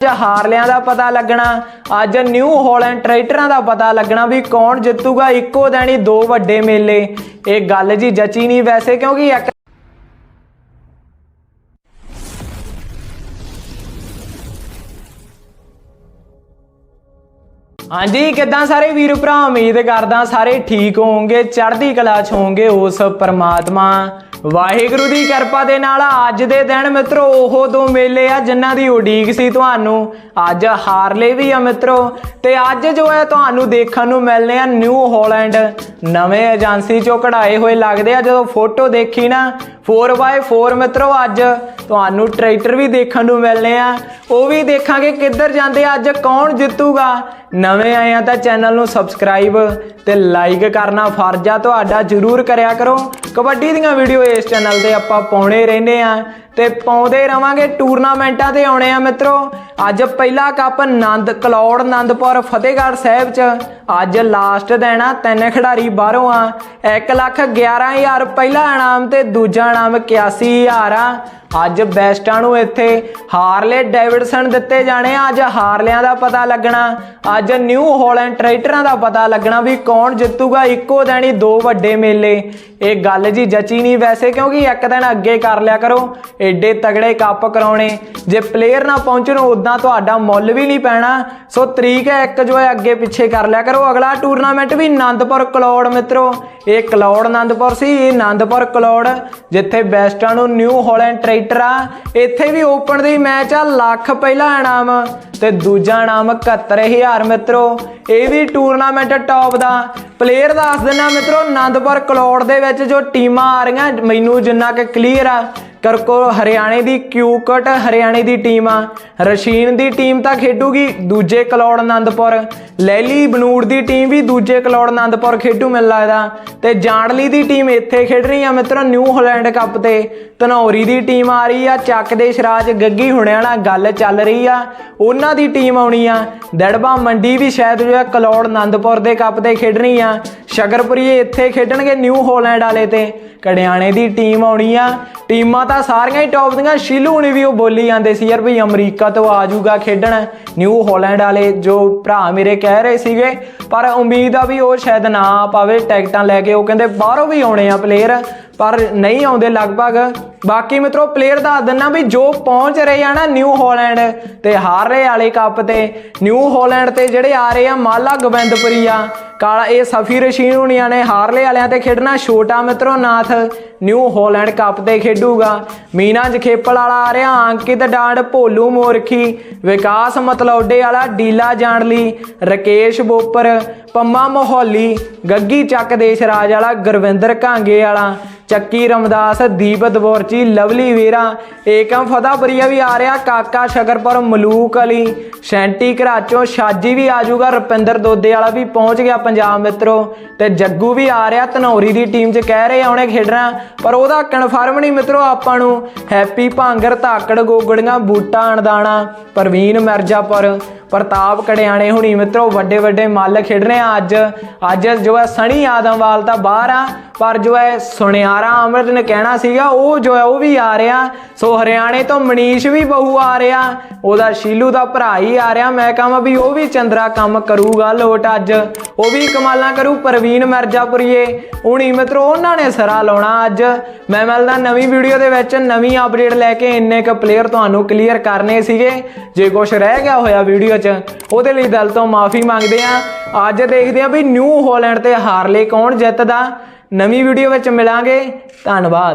ਅੱਜ ਹਾਰਲਿਆਂ ਦਾ ਪਤਾ ਲੱਗਣਾ, ਅੱਜ ਨਿਊ ਹਾਲੈਂਡ ਟਰੈਕਟਰਾਂ ਦਾ ਪਤਾ ਲੱਗਣਾ ਵੀ ਕੌਣ ਜਿੱਤੂਗਾ ਇੱਕੋ ਦਿਨ ਹੀ ਦੋ ਵੱਡੇ ਮੇਲੇ। ਇਹ ਗੱਲ ਜੀ ਜਚੀ ਨਹੀਂ ਵੈਸੇ ਕਿਉਂਕਿ ਇੱਕ ਹਾਂਜੀ, ਕਿੱਦਾਂ ਸਾਰੇ ਵੀਰ ਭਰਾ? ਉਮੀਦ ਕਰਦਾ ਸਾਰੇ ਠੀਕ ਹੋਵੋਗੇ, ਚੜ੍ਹਦੀ ਕਲਾ ਚ ਹੋਵੋਗੇ ਉਸ ਪਰਮਾਤਮਾ। ਵਾਹਿਗੁਰੂ ਦੀ ਕਿਰਪਾ ਦੇ ਨਾਲ ਅੱਜ ਦੇ ਦਿਨ ਮਿੱਤਰੋ, ਉਹ ਦੋ ਮੇਲੇ ਆ ਜਿਨ੍ਹਾਂ ਦੀ ਉਡੀਕ ਸੀ ਤੁਹਾਨੂੰ। ਅੱਜ ਹਾਰਲੇ ਵੀ ਆ ਮਿੱਤਰੋ, ਤੇ ਅੱਜ ਜੋ ਹੈ ਤੁਹਾਨੂੰ ਦੇਖਣ ਨੂੰ ਮਿਲਨੇ ਆ ਨਿਊ ਹਾਲੈਂਡ। ਨਵੇਂ ਏਜੰਸੀ ਚੋਂ ਕਢਾਏ ਹੋਏ ਲੱਗਦੇ ਆ, ਜਦੋਂ ਫੋਟੋ ਦੇਖੀ ਨਾ 4x4 ਮਿੱਤਰੋ ਅੱਜ ਤੁਹਾਨੂੰ ਟਰੈਕਟਰ ਵੀ ਦੇਖਣ ਨੂੰ ਮਿਲਨੇ ਆ। ਉਹ ਵੀ ਦੇਖਾਂਗੇ ਕਿੱਧਰ ਜਾਂਦੇ ਅੱਜ ਕੌਣ ਜਿੱਤੂਗਾ? ਨਵੇਂ ਆਏ ਆ ਤਾਂ ਚੈਨਲ ਨੂੰ ਸਬਸਕ੍ਰਾਈਬ ਤੇ ਲਾਈਕ ਕਰਨਾ ਫਰਜ਼ ਆ ਤੁਹਾਡਾ ਜਰੂਰ ਕਰਿਆ ਕਰੋ। ਕਬੱਡੀ ਦੀਆਂ ਵੀਡੀਓ ਇਸ ਚੈਨਲ ਤੇ ਆਪਾਂ ਪਾਉਣੇ ਰਹਿੰਦੇ ਆ ਤੇ ਪਾਉਂਦੇ ਰਵਾਂਗੇ ਟੂਰਨਾਮੈਂਟਾਂ ਤੇ ਆਉਣੇ ਆ ਮਿੱਤਰੋ। ਅੱਜ ਪਹਿਲਾ ਕੱਪ ਨੰਦ ਕਲੌੜ ਆਨੰਦਪੁਰ, ਫਤਿਹਗੜ੍ਹ ਸਾਹਿਬ ਚ। ਅੱਜ ਲਾਸਟ ਦੇਣਾ ਤਿੰਨ ਖਿਡਾਰੀ ਬਾਹਰੋਂ ਆ। 1 ਲੱਖ 11000 ਪਹਿਲਾ ਇਨਾਮ ਤੇ ਦੂਜਾ ਇਨਾਮ 81000 ਆ। ਅੱਜ ਬੈਸਟਾਂ ਨੂੰ ਇੱਥੇ ਹਾਰਲੇ ਡੇਵਿਡਸਨ ਦਿੱਤੇ ਜਾਣੇ ਆ। ਅੱਜ ਹਾਰਲਿਆਂ ਦਾ ਪਤਾ ਲੱਗਣਾ, ਅੱਜ ਨਿਊ ਹੋਲੈਂਡ ਟਰੈਕਟਰਾਂ ਦਾ ਪਤਾ ਲੱਗਣਾ ਵੀ ਕੌਣ ਜਿੱਤੂਗਾ ਇੱਕੋ ਦਿਨ ਹੀ ਦੋ ਵੱਡੇ ਮੇਲੇ। ਇਹ ਗੱਲ ਜੀ ਜਚੀ ਨਹੀਂ ਵੈਸੇ, ਕਿਉਂਕਿ ਇੱਕ ਦਿਨ ਅੱਗੇ ਕਰ ਲਿਆ ਕਰੋ ਐਡੇ ਤਗੜੇ ਕੱਪ ਕਰਾਉਣੇ। ਜੇ ਪਲੇਅਰ ਨਾ ਪਹੁੰਚਣ ਉਦਾਂ ਤੁਹਾਡਾ ਮੁੱਲ ਵੀ ਨਹੀਂ ਪੈਣਾ। ਸੋ ਤਰੀਕ ਹੈ, ਇੱਕ ਜੋ ਹੈ, ਅੱਗੇ ਪਿੱਛੇ ਕਰ ਲਿਆ ਕਰੋ। ਅਗਲਾ ਟੂਰਨਾਮੈਂਟ ਵੀ ਆਨੰਦਪੁਰ ਕਲੌੜ, ਮਿੱਤਰੋ। ਇਹ ਕਲੌੜ ਆਨੰਦਪੁਰ ਸੀ, ਇਹ ਆਨੰਦਪੁਰ ਕਲੌੜ, ਜਿੱਥੇ ਬੈਸਟਾਂ ਨੂੰ ਨਿਊ ਹਾਲੈਂਡ ਟਰੈਕਟਰ ਇੱਥੇ ਵੀ ਓਪਨ ਦੀ ਮੈਚ ਆ, ਲੱਖ ਪਹਿਲਾ ਇਨਾਮ। ਤੇ ਦੂਜਾ ਇਨਾਮ 71000 ਮਿੱਤਰੋ। ਇਹ ਵੀ ਟੂਰਨਾਮੈਂਟ ਟੌਪ ਦਾ। ਪਲੇਅਰ ਦੱਸ ਦਿੰਨਾ ਮਿੱਤਰੋ, ਆਨੰਦਪੁਰ ਕਲੌੜ ਦੇ ਵਿੱਚ ਜੋ ਟੀਮਾਂ ਆ ਰਹੀਆਂ, ਮੈਨੂੰ ਜਿੰਨਾ ਕਿ ਕਲੀਅਰ ਆ ਕਰਕੋ ਹਰਿਆਣੇ ਦੀ ਕਿਊਕਟ ਹਰਿਆਣੇ ਦੀ ਟੀਮ ਆ। ਰਸ਼ੀਨ ਦੀ ਟੀਮ ਤਾਂ ਖੇਡੂਗੀ, ਦੂਜੇ ਕਲੌੜ ਆਨੰਦਪੁਰ ਲੈਲੀ ਬਨੂੜ ਦੀ ਟੀਮ ਵੀ ਦੂਜੇ ਕਲੌੜ ਆਨੰਦਪੁਰ ਖੇਡੂ, ਮੈਨੂੰ ਲੱਗਦਾ। ਤੇ ਜਾਣਲੀ ਦੀ ਟੀਮ ਇੱਥੇ ਖੇਡ ਰਹੀ ਆ ਮਿੱਤਰੋ, ਨਿਊ ਹਾਲੈਂਡ ਕੱਪ ਤੇ। ਧਨੌਰੀ ਦੀ ਟੀਮ ਆ ਰਹੀ ਆ, ਚੱਕ ਦੇ ਸ਼ਰਾਜ, ਗੱਗੀ ਹੁਣਿਆਂ ਨਾਲ ਗੱਲ ਚੱਲ ਰਹੀ ਆ। ਉਹਨਾਂ ਦੀ ਟੀਮ ਆਉਣੀ ਆ। ਦੜਬਾ ਮੰਡੀ ਵੀ ਸ਼ਾਇਦ ਜੋ ਕਲੌੜ ਆਨੰਦਪੁਰ ਦੇ ਕੱਪ ਤੇ ਖੇਡਣੀ ਆ। ਸ਼ਗਰਪੁਰੀ ਇੱਥੇ ਖੇਡਣਗੇ ਨਿਊ ਹਾਲੈਂਡ ਵਾਲੇ ਤੇ। ਕੜਿਆਣੇ ਦੀ ਟੀਮ ਆਉਣੀ ਆ। ਟੀਮਾਂ ਤਾਂ ਸਾਰੀਆਂ ਹੀ ਟੌਪ ਦੀਆਂ। ਸ਼ੀਲੂ ਹੁਣੀ ਵੀ ਉਹ ਬੋਲੀ ਜਾਂਦੇ ਸੀ, ਯਾਰ ਭਈ ਅਮਰੀਕਾ ਤੋਂ ਆ ਜਾਊਗਾ ਖੇਡਣ। ਨਿਊ ਹਾਲੈਂਡ ਵਾਲੇ ਜੋ ਭਰਾ ਮੇਰੇ ਕਹਿ ਰਹੇ ਸੀਗੇ, ਪਰ ਉਮੀਦ ਆ ਵੀ ਉਹ ਸ਼ਾਇਦ ਨਾ ਆ ਪਾਵੇ, ਟਿਕਟਾਂ ਲੈ ਕੇ। ਉਹ ਕਹਿੰਦੇ ਬਾਹਰੋਂ ਵੀ ਆਉਣੇ ਆ ਪਲੇਅਰ ਪਰ ਨਹੀਂ ਆਉਂਦੇ ਲਗਭਗ। ਬਾਕੀ ਮਿੱਤਰੋ ਪਲੇਅਰ ਦੱਸ ਦਿੰਨਾ ਵੀ ਜੋ ਪਹੁੰਚ ਰਹੇ ਆ ਨਾ ਨਿਊ ਹਾਲੈਂਡ ਤੇ ਹਾਰ ਰਹੇ ਵਾਲੇ ਕੱਪ ਤੇ ਨਿਊ ਹਾਲੈਂਡ ਤੇ ਜਿਹੜੇ ਆ ਰਹੇ ਆ ਮਾਲਾ ਗੋਬਿੰਦਪੁਰੀ ਆ, ਕਾਲਾ ਇਹ ਸਫੀ ਰਸ਼ੀਨ ਹੁਣੀਆਂ ਨੇ ਹਾਰਲੇ ਵਾਲਿਆਂ ਤੇ ਖੇਡਣਾ ਛੋਟਾ ਮਿੱਤਰੋ ਨਾਥ ਨਿਊ ਹਾਲੈਂਡ ਕੱਪ ਤੇ ਖੇਡੂਗਾ। ਮੀਨਾ ਜਖੇਪਲ ਵਾਲਾ ਆ ਰਿਹਾ, ਅੰਕਿਤ ਡਾਂਡ, ਭੋਲੂ ਮੋਰਖੀ, ਵਿਕਾਸ ਮਤਲੌਡੇ ਵਾਲਾ, ਡੀਲਾ ਜਾਣਲੀ ਰਕੇਸ਼ ਬੋਪਰ, ਪੰਮਾ ਮੋਹੌਲੀ, ਗੱਗੀ ਚੱਕ ਦੇਸ਼ ਰਾਜ ਵਾਲਾ, ਗੁਰਵਿੰਦਰ ਕਾਂਗੇ ਵਾਲਾ। ਚੱਕੀ ਰਮਦਾਸ ਦੀਪ ਦਵੋਰਚੀ, ਲਵਲੀ ਵੀਰਾ, ਏਕਮ ਫਤਿਹਪੁਰੀਆ ਵੀ ਆ ਰਿਹਾ, ਕਾਕਾ ਸ਼ਗਰਪੁਰ, ਮਲੂਕ ਅਲੀ। ਸ਼ੈਂਟੀ ਘਰਾਚੋਂ ਸ਼ਾਜੀ ਵੀ ਆ ਜਾਊਗਾ, ਰੁਪਿੰਦਰ ਦੋਦੇ ਵਾਲਾ ਵੀ ਪਹੁੰਚ ਗਿਆ ਪੰਜਾਬ ਮਿੱਤਰੋ। ਤੇ ਜੱਗੂ ਵੀ ਆ ਰਿਹਾ, ਧਨੌਰੀ ਦੀ ਟੀਮ 'ਚ ਕਹਿ ਰਹੇ ਆ ਖੇਡਣਾ, ਪਰ ਉਹਦਾ ਕਨਫਰਮ ਨਹੀਂ ਮਿੱਤਰੋ ਆਪਾਂ ਨੂੰ। ਹੈਪੀ ਭਾਂਗਰ, ਧਾਕੜ, ਗੋਗੜੀਆਂ, ਬੂਟਾ, ਅਣਦਾਣਾ, ਪ੍ਰਵੀਨ ਮਿਰਜ਼ਾਪੁਰ, ਪ੍ਰਤਾਪ ਕੜਿਆਣੇ ਹੁਣੀ ਮਿੱਤਰੋ, ਵੱਡੇ ਵੱਡੇ ਮੱਲ ਖੇਡ ਰਹੇ ਆ ਅੱਜ। ਅੱਜ ਜੋ ਹੈ ਸਣੀ ਆਦਮਵਾਲ ਤਾਂ ਬਾਹਰ ਆ, ਪਰ ਜੋ ਹੈ ਸੁਨਿਆਰਾ ਅਮਰਤ ਨੇ ਕਹਿਣਾ ਸੀਗਾ, ਉਹ ਜੋ ਹੈ ਉਹ ਵੀ ਆ ਰਿਹਾ। ਸੋ ਹਰਿਆਣੇ ਤੋਂ ਮਨੀਸ਼ ਵੀ ਬਹੂ ਆ ਰਿਹਾ, ਉਹਦਾ ਸ਼ੀਲੂ ਦਾ ਭਰਾ ਹੀ ਆ ਰਿਹਾ, ਮੈਂ ਕਹਾਂ ਵੀ ਉਹ ਵੀ ਚੰਦਰਾ ਕੰਮ ਕਰੂਗਾ, ਲੋਟ ਅੱਜ। ਉਹ ਵੀ ਕਮਾਲਾਂ ਕਰੂ ਪ੍ਰਵੀਨ ਮਿਰਜ਼ਾਪੁਰੀਏ। ਹੁਣੀ ਮਿੱਤਰੋ, ਉਹਨਾਂ ਨੇ ਸਰਾ ਲਾਉਣਾ ਅੱਜ। ਮੈਂ ਮਿਲਦਾ ਨਵੀਂ ਵੀਡੀਓ ਦੇ ਵਿੱਚ, ਨਵੀਂ ਅਪਡੇਟ ਲੈ ਕੇ ਇੰਨੇ ਕ ਪਲੇਅਰ ਤੁਹਾਨੂੰ ਕਲੀਅਰ ਕਰਨੇ ਸੀਗੇ। ਜੇ ਕੁਝ ਰਹਿ ਗਿਆ ਹੋਇਆ ਵੀਡੀਓ 'ਚ, ਉਹਦੇ ਲਈ ਦਿਲ ਤੋਂ ਮਾਫੀ ਮੰਗਦੇ ਆ ਅੱਜ ਦੇਖਦੇ ਆ ਵੀ ਨਿਊ ਹਾਲੈਂਡ ਤੇ ਹਾਰਲੇ ਕੌਣ ਜਿੱਤਦਾ। ਨਵੀਂ ਵੀਡੀਓ ਵਿੱਚ ਮਿਲਾਂਗੇ। ਧੰਨਵਾਦ।